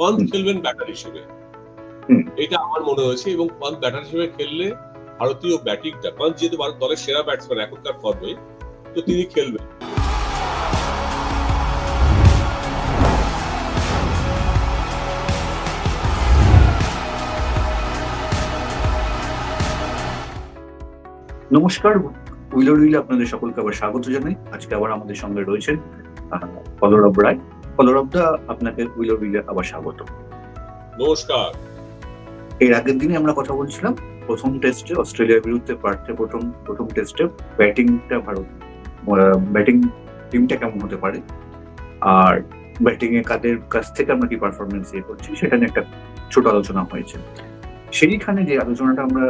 পন্থ খেলবেন ব্যাটার হিসেবে। এটা আমার মনে হয়েছে এবং পন্থ ব্যাটার হিসেবে খেললে ভারতীয় ব্যাটিংটা পন্থ যেহেতু ভারত দলের সেরা ব্যাটসম্যান এখনকার ফর্মে তো তিনি খেলবেন। নমস্কার উইলার উইলে আপনাদের সকলকে আবার স্বাগত জানাই। আজকে আবার আমাদের সঙ্গে রয়েছেন কলরব রায়। কলরব দা আপনাকে উইলার উইলে আবার স্বাগত। নমস্কার। এর আগের দিনে আমরা কথা বলছিলাম প্রথম টেস্টে অস্ট্রেলিয়ার বিরুদ্ধে পার্থে প্রথম প্রথম টেস্টে ব্যাটিংটা ভারত ব্যাটিং টিমটা কেমন হতে পারে? আর ব্যাটিং এ কাদের কাছ থেকে আমরা কি পারফরমেন্স ইয়ে করছি সেটা নিয়ে একটা ছোট আলোচনা হয়েছে। সেইখানে যে আলোচনাটা আমরা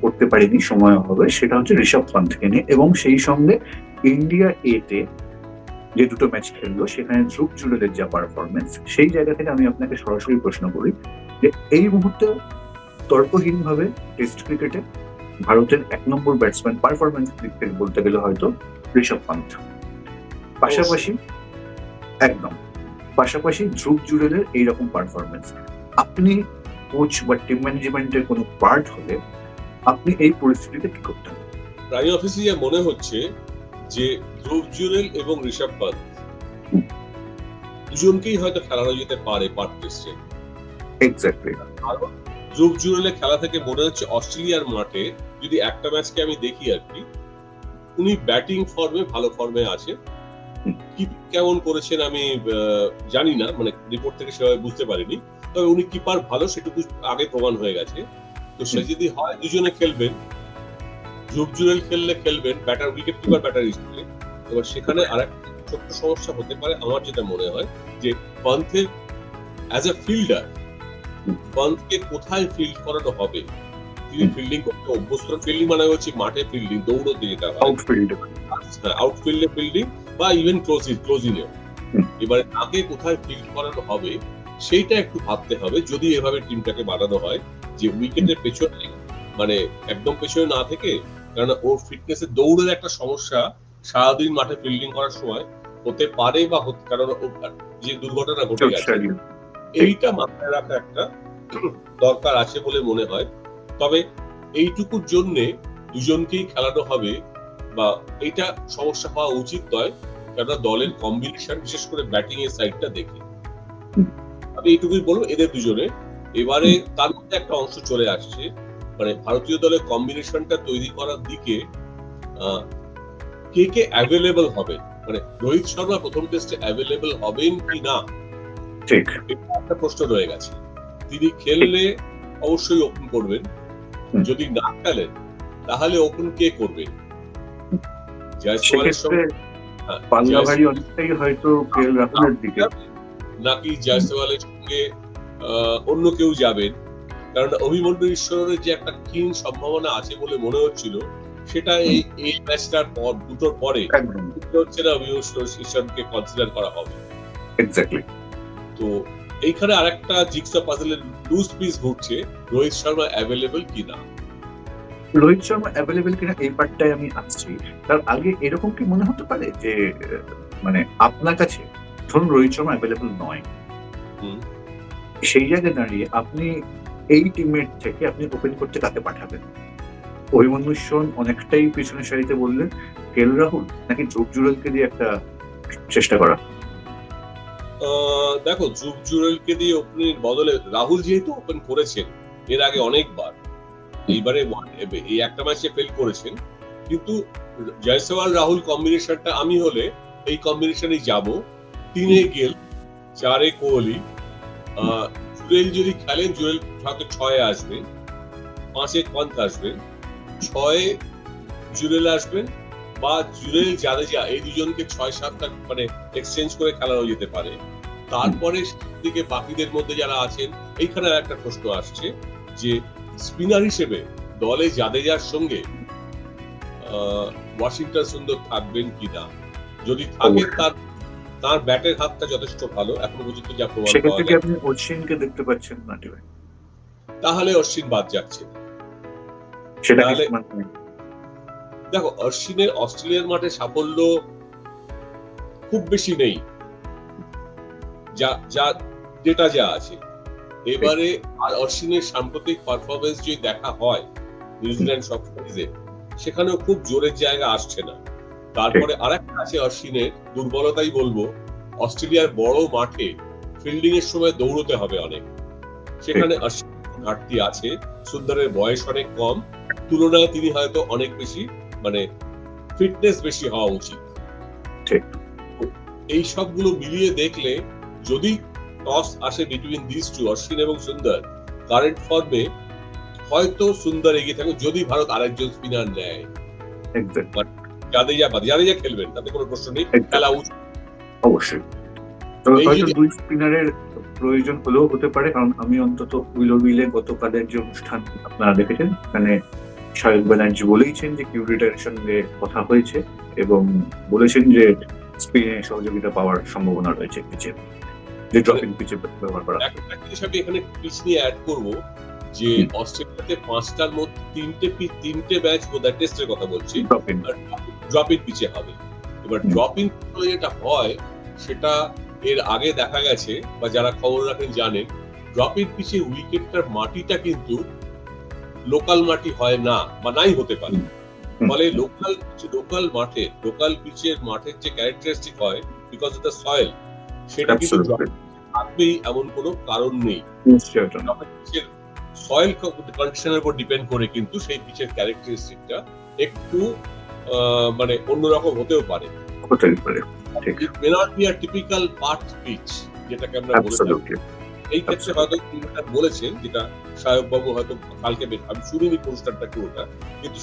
করতে পারিনি সময় হবে সেটা হচ্ছে ঋষভ পান্থকে নিয়ে। এবং সেই সঙ্গে ইন্ডিয়া এ তে যে দুটো ম্যাচ খেললো সেখানে ধ্রুব জুরেলের যা পারফরমেন্স সেই জায়গা থেকে আমি আপনাকে সরাসরি প্রশ্ন করি যে এই মুহূর্তে তর্কহীনভাবে টেস্ট ক্রিকেটে ভারতের এক নম্বর ব্যাটসম্যান পারফরমেন্স দিক থেকে বলতে গেলে হয়তো ঋষভ পান্থ। পাশাপাশি একদম। পাশাপাশি ধ্রুব জুরেলের এইরকম পারফরমেন্স আপনি কোচ বা টিম ম্যানেজমেন্টের কোনো পার্ট হলে আপনি এই পরিস্থিতিতে কি করতেন প্রাইম অফিসে যা মনে হচ্ছে যে ধ্রুব জুরেল এবং ঋষভ পান্ত দুজনকেই হয়তো খেলানো যেতে পারে পার্ট টেস্টে। এক্স্যাক্টলি ধ্রুব জুরেলের খেলা থেকে মনে হচ্ছে অস্ট্রেলিয়ার মাঠে যদি একটা ম্যাচকে আমি দেখি আর কি উনি ব্যাটিং ফর্মে ভালো ফর্মে আছে। কি কেমন করেছেন আমি জানি না মানে রিপোর্ট থেকে সেভাবে বুঝতে পারিনি। তবে উনি কিপার ভালো সেটুকু আগে প্রমাণ হয়ে গেছে। তো সে যদি হয় দুজনে খেলবেন। জুরেল খেললে খেলবেন ব্যাটার উইকেট কিপার ব্যাটার হিসেবে এবার সেখানে আর একটা ছোট্ট সমস্যা হতে পারে আমার যেটা মনে হয় যে পান্থের অ্যাজ এ ফিল্ডার। পান্থকে কোথায় ফিল্ড করানো হবে? তিনি ফিল্ডিং করতে অভ্যস্ত ফিল্ডিং মানে হচ্ছে মাঠে ফিল্ডিং দৌড়তে যেটা আউটফিল্ড আউটফিল্ডে ফিল্ডিং বা ইভেন ক্লোজিং ক্লোজিংয়ে। এবারে তাকে কোথায় ফিল্ড করানো হবে সেইটা একটু ভাবতে হবে যদি এভাবে টিমটাকে বানানো হয় যে উইকেটের পেছনে মানে একদম পেছনে না থেকে কারণ ওর ফিটনেসের দৌড়ের একটা সমস্যা সারাদিন মাঠে ফিল্ডিং করার সময় হতে পারে বা হতে- কারণ যে দুর্ঘটনা ঘটে গেছে এইটা মাথায় রাখা একটা দরকার আছে বলে মনে হয়। তবে এইটুকুর জন্যে দুজনকেই খেলানো হবে বা এইটা সমস্যা হওয়া উচিত নয় কেননা দলের কম্বিনেশন বিশেষ করে ব্যাটিং এর সাইডটা দেখে। আমি এইটুকুই বলব এদের দুজনে এবারে তার মধ্যে একটা অংশ চলে আসছে মানে ভারতীয় দলের কম্বিনেশনটা তৈরি করার দিকে কে কে অ্যাভেলেবল হবে? মানে রোহিত শর্মা প্রথম টেস্টে অ্যাভেলেবল হবেন কি না? ঠিক। একটা প্রশ্ন রয়ে গেছে। তিনি খেললে অবশ্যই ওপেন করবেন। যদি না খেলেন তাহলে ওপেন কে করবে? জয়সওয়ালের সঙ্গে হ্যাঁ, অনেকটাই হয়তো কে রাহুলের দিকে। নাকি জয়সওয়ালের সঙ্গে আহ, অন্য কেউ যাবেন? কারণ অভিমন্যু ঈশ্বরের যে একটা ক্ষীণ সম্ভাবনা আছে বলে মনে হচ্ছিল সেটা এই এই ম্যাচটার পর দুটোর পরে হচ্ছে না অভিমন্যু ঈশ্বরকে কনসিডার করা হবে। এক্স্যাক্টলি তো এইখানে আরেকটা জিক্সা পাজলের লুজ পিস ঘুরছে রোহিত শর্মা অ্যাভেলেবল কিনা রোহিত শর্মা অ্যাভেলেবেল কিনা এই পার্টটাই আমি আসছি। তার আগে এরকম কি মনে হতে পারে যে মানে আপনার কাছে ধরুন রোহিত শর্মা অ্যাভেলেবেল নয়। হুম। সেই জায়গায় দাঁড়িয়ে আপনি এই টিমের থেকে আপনি ওপেন করতে কাকে পাঠাবেন। অভিমন্যু ঈশ্বর অনেকটাই পিছনের সারিতে বললেন কেল রাহুল, নাকি ধ্রুব জুরেলকে দিয়ে একটা চেষ্টা করা? দেখো ধ্রুব জুরেলকে দিয়ে ওপেনের বদলে রাহুল যেহেতু ওপেন করেছেন, এর আগে অনেকবার। এইবারে এই একটা ম্যাচে ফেল করেছেন। কিন্তু জয়সওয়াল, রাহুল কম্বিনেশনটা আমি হলে এই কম্বিনেশনেই যাব। তিনে গেল, চারে কোহলি। জুরেল যদি খেলেন জুরেল হয়তো ছয়ে আসবে পাঁচে পন্থ আসবেন ছয়ে জুরেল আসবেন বা জুরেল জাদেজা এই দুজনকে ছয় সাতটা মানে এক্সচেঞ্জ করে খেলানো যেতে পারে। তারপরে দিকে বাকিদের মধ্যে যারা আছেন এইখানে আর একটা প্রশ্ন আসছে যে স্পিনার হিসেবে দলে জাদেজার সঙ্গে আহ, ওয়াশিংটন সুন্দর থাকবেন কিনা? যদি থাকে তার তার ব্যাটের হাতটা যথেষ্ট ভালো। এখনও পর্যন্ত যা প্রমাণ সেক্ষেত্রে কি আপনি অশ্বিনকে দেখতে পাচ্ছেন না টিমে তাহলে অশ্বিন বাদ যাচ্ছে। সেটা দেখো অশ্বিনের অস্ট্রেলিয়ার মাঠে সাফল্য খুব বেশি নেই। যা যা ডেটা যা আছে। এবারে আর অশ্বিনের সাম্প্রতিক পারফরমেন্স যদি দেখা হয় নিউজিল্যান্ড সব সিরিজে সেখানেও খুব জোরের জায়গা আসছে না। তারপরে আরেকটা আছে অশ্বিনের দুর্বলতাই বলব অস্ট্রেলিয়ার বড় মাঠে ফিল্ডিং এর সময় দৌড়তে হবে অনেক। সেখানে ঘাটতি আছে সুন্দরের বয়স অনেক কম তুলনায় তিনি হয়তো অনেক বেশি মানে ফিটনেস বেশি হওয়া উচিত। এই সবগুলো মিলিয়ে দেখলে যদি টস আসে বিটুইন দিস টু অশ্বিন এবং সুন্দর কারেন্ট ফর্মে হয়তো সুন্দর এগিয়ে থাকবে যদি ভারত আরেকজন স্পিনার নেয়। এক্সাক্ট জাদেজা বাদে জাদেজা খেলবেন তাতে কোনো প্রশ্ন নেই খেলা উচিত। অবশ্যই। হয়তো দুই স্পিনারের প্রয়োজন হলেও হতে পারে কারণ আমি অন্তত উইলো উইলে গতকালের যে অনুষ্ঠান আপনারা দেখেছেন শায়ক ব্যানার্জি বলেইছেন যে কিউরিটার সঙ্গে কথা হয়েছে এবং বলেছেন যে স্পিনে সহযোগিতা পাওয়ার সম্ভাবনা রয়েছে পিচে। যে ড্রপিং পিচে ব্যবহার করা একটা জিনিস আমি এখানে পিচ নিয়ে অ্যাড করব যে অস্ট্রেলিয়াতে পাঁচটার মধ্যে তিনটে তিনটে ম্যাচ বোধহয় টেস্টের কথা বলছি। ড্রপিং ইন পিচে হবে। এবার। ড্রপ ইন যেটা হয় সেটা এর আগে দেখা গেছে বা যারা খবর রাখেন জানেন ড্রপ ইন পিচে উইকেটটার মাটিটা কিন্তু লোকাল মাটি হয় না বা নাই হতে পারে। ফলে লোকাল লোকাল মাঠে লোকাল পিচের মাঠের যে ক্যারেক্টারিস্টিক হয় বিকজ অফ দ্য সয়েল সেটা কিন্তু থাকবেই এমন কোনো কারণ নেই। পিচের সয়েল কন্ডিশনের উপর ডিপেন্ড করে কিন্তু সেই পিচের ক্যারেক্টারিস্টিকটা একটু মানে অন্যরকম হতেও পারে। হতেই পারে it may not be a typical part pitch যেটাকে আমরা বলে এই ক্ষেত্রে হয়তো বলেছেন যেটা হয়তো কালকে আমি শুনিনি ওটা কিন্তু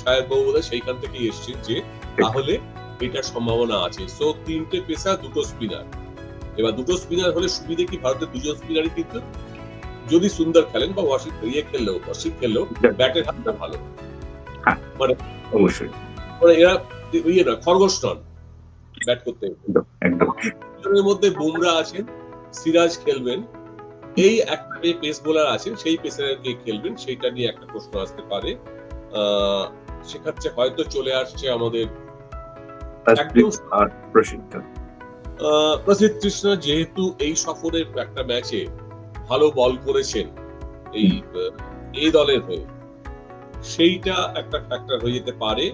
সেইখান থেকেই এসছেন যে তাহলে এটার সম্ভাবনা আছে। সো তিনটে পেশা দুটো স্পিনার এবার দুটো স্পিনার হলে সুবিধে কি ভারতের দুজন স্পিনারই কিন্তু? যদি সুন্দর খেলেন বা ওয়াশিং ইয়ে খেললেও অসিত খেললেও ব্যাটের হাতটা ভালো। মানে অবশ্যই। মানে এরা ইয়ে না খরগোশ নন ব্যাট করতে একদম মধ্যে বুমরা আছেন সিরাজ খেলবেন এই একটা যে পেস বোলার আছেন সেই পেসারের কে খেলবেন সেইটা নিয়ে একটা প্রশ্ন আসতে পারে। সেক্ষেত্রে হয়তো চলে আসছে আমাদের প্রসিদ্ধ। কৃষ্ণ যেহেতু এই সফরের একটা ম্যাচে ভালো বল করেছেন এই এই দলের হয়ে সেইটা একটা ফ্যাক্টর হয়ে যেতে পারে।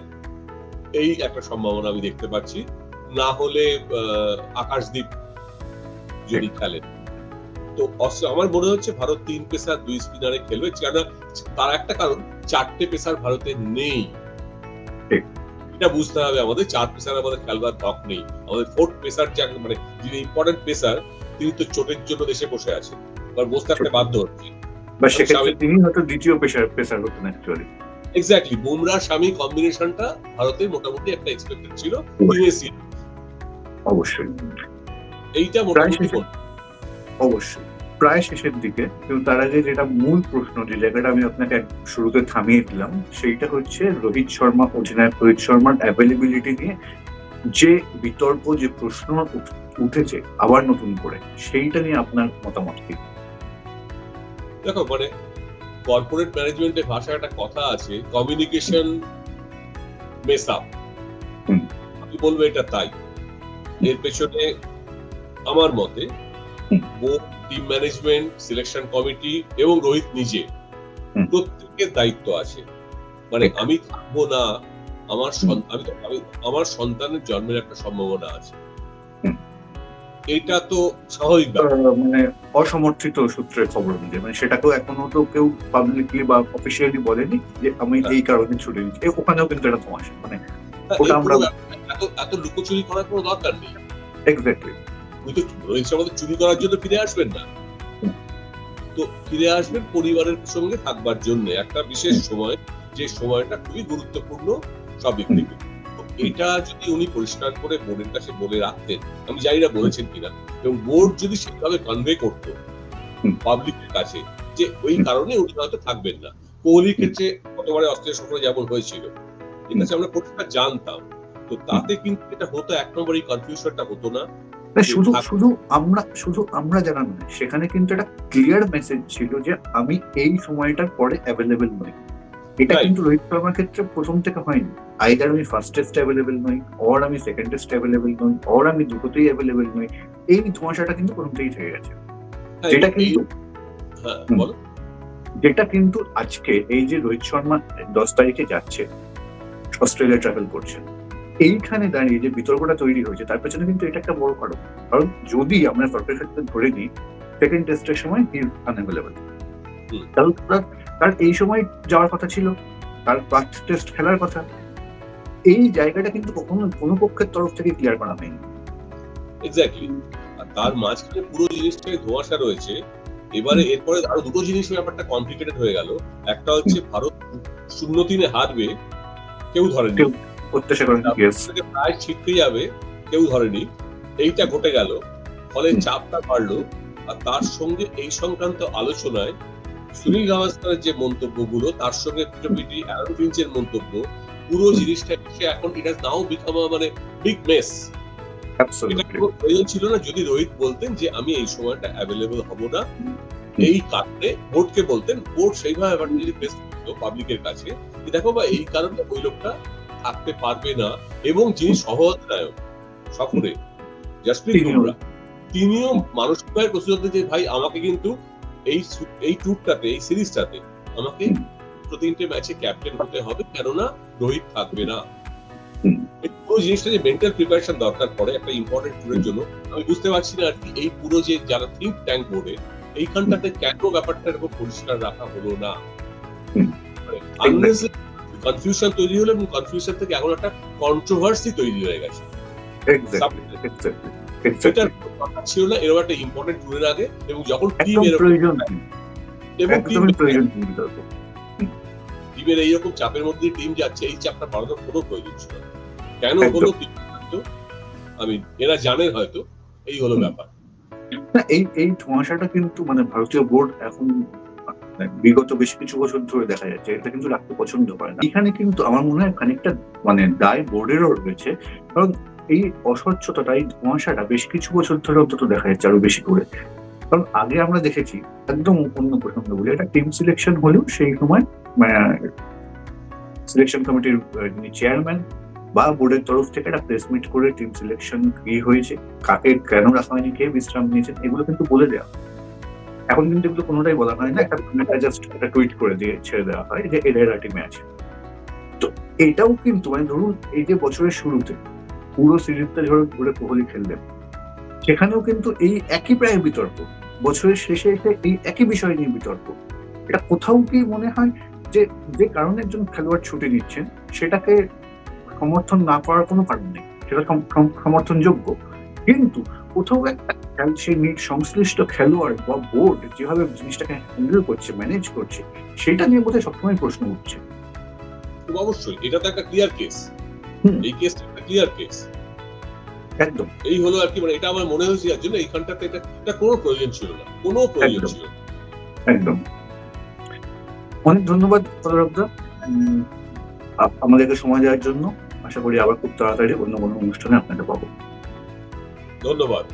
এই একটা সম্ভাবনা আমি দেখতে পাচ্ছি। না হলে আহ, আকাশদীপ যদি খেলেন তো আমার মনে হচ্ছে ভারত তিন পেসার দুই স্পিনারে খেলবে। কেন তার একটা কারণ চারটে পেসার ভারতে নেই। এটা বুঝতে হবে আমাদের চার পেসার আমাদের খেলবার হক নেই। আমাদের ফোর্থ পেসার মানে যিনি ইম্পর্টেন্ট পেসার তিনি তো চোটের জন্য দেশে বসে আছেন। এবার বসে থাকতে বাধ্য হচ্ছে। বা সেক্ষেত্রে তিনি হয়তো দ্বিতীয় পেশার পেশার হতেন অ্যাকচুয়ালি এক্স্যাক্টলি বুমরা স্বামী কম্বিনেশনটা ভারতের মোটামুটি একটা এক্সপেক্টেড ছিল অবশ্যই। এইটা মোটামুটি অবশ্যই। প্রায় শেষের দিকে কিন্তু তার আগে যেটা মূল প্রশ্ন যে জায়গাটা আমি আপনাকে শুরুতে থামিয়ে দিলাম সেইটা হচ্ছে রোহিত শর্মা অধিনায়ক রোহিত শর্মার অ্যাভেলেবিলিটি নিয়ে যে বিতর্ক যে প্রশ্ন উঠেছে আবার নতুন করে সেইটা নিয়ে আপনার মতামত কি? দেখো মানে কর্পোরেট ম্যানেজমেন্টের ভাষায় একটা কথা আছে কমিউনিকেশন মেস আপ আমি বলব এটা তাই। এর পেছনে আমার মতে board team management selection committee এবং রোহিত নিজে প্রত্যেকের দায়িত্ব আছে। মানে আমি থাকব না আমার আমি তো- আমি ব্যাপার সন্তানের জন্মের একটা সম্ভাবনা আছে। এটা তো স্বাভাবিক মানে অসমর্থিত সূত্রের খবর অনুযায়ী মানে সেটাকেও এখনও তো কেউ পাবলিকলি বা অফিসিয়ালি বলেনি যে আমি এই কারণে ছুটে দিচ্ছি ওখানেও কিন্তু এটা তোমার মানে ওটা আমরা- এত এত লুকোচুরি করার কোনো দরকার নেই। এক্স্যাক্টলি উনি তো রোহিত শর্মা চুরি করার জন্য ফিরে আসবেন না। তো ফিরে আসবেন পরিবারের সঙ্গে থাকবার জন্য। একটা বিশেষ সময় যে সময়টা খুবই গুরুত্বপূর্ণ সব দিক থেকে এটা যদি উনি পরিষ্কার করে বোর্ডের কাছে বলে রাখতেন আমি জানি না বলেছেন কিনা এবং বোর্ড যদি সেভাবে কনভে করতো পাবলিকের কাছে যে ওই কারণে উনি হয়তো থাকবেন না। কোহলির ক্ষেত্রে গতবারে অস্ট্রেলিয়া সফরে যেমন হয়েছিল ঠিক আছে আমরা পরিষ্কার জানতাম। তো তাতে কিন্তু এটা হতো এক নম্বর এই কনফিউশনটা হতো না। শুধু শুধু আমরা শুধু আমরা জানা নয় সেখানে কিন্তু একটা ক্লিয়ার মেসেজ ছিল যে আমি এই সময়টার পরে অ্যাভেলেবেল নই। এটা কিন্তু রোহিত শর্মার ক্ষেত্রে প্রথম থেকে হয়নি। আইদার আমি ফার্স্ট টেস্ট অ্যাভেলেবেল নই অর আমি সেকেন্ড টেস্ট অ্যাভেলেবেল নই অর আমি দুটোতেই অ্যাভেলেবেল নই এই ধোঁয়াশাটা কিন্তু প্রথম থেকেই থেকে গেছে। হ্যাঁ, যেটা কিন্তু হ্যাঁ যেটা কিন্তু আজকে এই যে রোহিত শর্মা দশ তারিখে যাচ্ছে অস্ট্রেলিয়া ট্রাভেল করছে এইখানে দাঁড়িয়ে যে বিতর্কটা তৈরি হয়েছে তার পেছনে কিন্তু এটা একটা বড় কারণ। কারণ যদি আমরা সরকারের ক্ষেত্রে ধরে নিই সেকেন্ড টেস্টের সময় হি আনঅ্যাভেলেবল হুম। কারণ তার- এই সময় যাওয়ার কথা ছিল তার ফার্স্ট টেস্ট খেলার কথা। এই জায়গাটা কিন্তু কখনো কোনো পক্ষের তরফ থেকে ক্লিয়ার করা হয়নি। এক্স্যাক্টলি আর তার মাঝখানে পুরো জিনিসটাই ধোঁয়াশা রয়েছে। এবারে এরপরে আরও দুটো জিনিস ব্যাপারটা কমপ্লিকেটেড হয়ে গেল। একটা হচ্ছে ভারত শূন্য তিনে হারবে কেউ ধরেনি। প্রায় ছিটকে যাবে কেউ ধরেনি। এইটা ঘটে গেল। ফলে চাপটা বাড়লো। আর তার সঙ্গে এই সংক্রান্ত আলোচনায় সুনীল গাভাস্কারের যে মন্তব্যগুলো তার সঙ্গে পিটি অ্যারন ফিঞ্চের মন্তব্য পুরো জিনিসটা এসে এখন এটা নাও বিকাম মানে বিগ মেস প্রয়োজন ছিল না যদি রোহিত বলতেন যে আমি এই সময়টা অ্যাভেলেবল হব না এই কারণে বোর্ডকে বলতেন বোর্ড সেইভাবে যদি প্রেস করতো পাবলিকের কাছে যে দেখো বা এই কারণে ওই লোকটা থাকতে পারবে না এবং যিনি সহঅধিনায়ক সফরে জাসপ্রীত তিনিও। বুমরা তিনিও মানসিকভাবে প্রস্তুত যে ভাই আমাকে কিন্তু এই এই ট্যুরটাতে এই সিরিজটাতে আমাকে তিনটে ম্যাচে ক্যাপ্টেন হতে হবে কেননা রোহিত থাকবে না। পুরো জিনিসটা যে মেন্টাল প্রিপারেশন দরকার পড়ে একটা ইম্পর্টেন্ট ট্যুরের জন্য আমি বুঝতে পারছি না আর কি এই পুরো যে যারা থিঙ্ক ট্যাঙ্ক বোর্ডে এইখানটাতে কেন ব্যাপারটা এরকম পরিষ্কার রাখা হলো না? কনফিউশন তৈরি হলো এবং কনফিউশন থেকে এখন একটা কন্ট্রোভার্সি তৈরি হয়ে গেছে। সেটার ছিল না এরকম একটা ইম্পর্টেন্ট ট্যুরের আগে এবং যখন টিম এরকম এবং টিমের এইরকম চাপের মধ্যে টিম যাচ্ছে এই চাপটা বাড়ানোর কোনো প্রয়োজন ছিল কেন। হলো আমি এরা জানেন হয়তো এই হলো ব্যাপার। না এই এই ধোঁয়াশাটা কিন্তু মানে ভারতীয় বোর্ড এখন মানে বিগত বেশ কিছু বছর ধরে দেখা যাচ্ছে এটা কিন্তু রাখতে পছন্দ করে না। এখানে কিন্তু আমার মনে হয় খানিকটা মানে দায় বোর্ডেরও রয়েছে কারণ এই অস্বচ্ছতাটা এই ধোঁয়াশাটা বেশ কিছু বছর ধরে অন্তত দেখা যাচ্ছে আরও বেশি করে। কারণ আগে আমরা দেখেছি, একদম অন্য প্রসঙ্গ বলি এটা টিম সিলেকশন হলেও সেই সময় সিলেকশন কমিটির যিনি চেয়ারম্যান বা বোর্ডের তরফ থেকে একটা প্রেস মিট করে টিম সিলেকশন কি হয়েছে, কাকে কেন রাখা হয়নি, কে বিশ্রাম নিয়েছেন, এগুলো কিন্তু বলে দেওয়া এখন কিন্তু এগুলো কোনোটাই বলা হয় না, একটা জাস্ট একটা টুইট করে দিয়ে ছেড়ে দেওয়া হয় যে একটা টিমে আছে তো এটাও কিন্তু মানে ধরুন, এই যে বছরের শুরুতে পুরো সিরিজটা ধরে ধরে কোহলি খেললেন সেখানেও কিন্তু এই একই প্রায় বিতর্ক। বছরের শেষে এসে এই একই বিষয় নিয়ে বিতর্ক। এটা কোথাও কি মনে হয় যে যে কারণে একজন খেলোয়াড় ছুটি নিচ্ছেন সেটাকে সমর্থন না করার কোনো কারণ নেই। সেটা সম- সম- সমর্থনযোগ্য। কিন্তু কোথাও একটা সেই সংশ্লিষ্ট খেলোয়াড় বা বোর্ড যেভাবে জিনিসটাকে হ্যান্ডেল করছে ম্যানেজ করছে সেটা নিয়ে বোধহয় সবসময় প্রশ্ন উঠছে। অবশ্যই। এটা তো একটা ক্লিয়ার কেস এই কেসটা ক্লিয়ার কেস একদম। এই হলো আর কি মানে এটা আমার মনে হয়েছে যার জন্য এইখানটাতে এটা এটা কোনো প্রয়োজন ছিল না কোনো প্রয়োজন ছিল একদম। অনেক ধন্যবাদ আমাদেরকে সময় দেওয়ার জন্য আশা করি আবার খুব তাড়াতাড়ি অন্য কোনো অনুষ্ঠানে আপনাকে পাবো। ধন্যবাদ।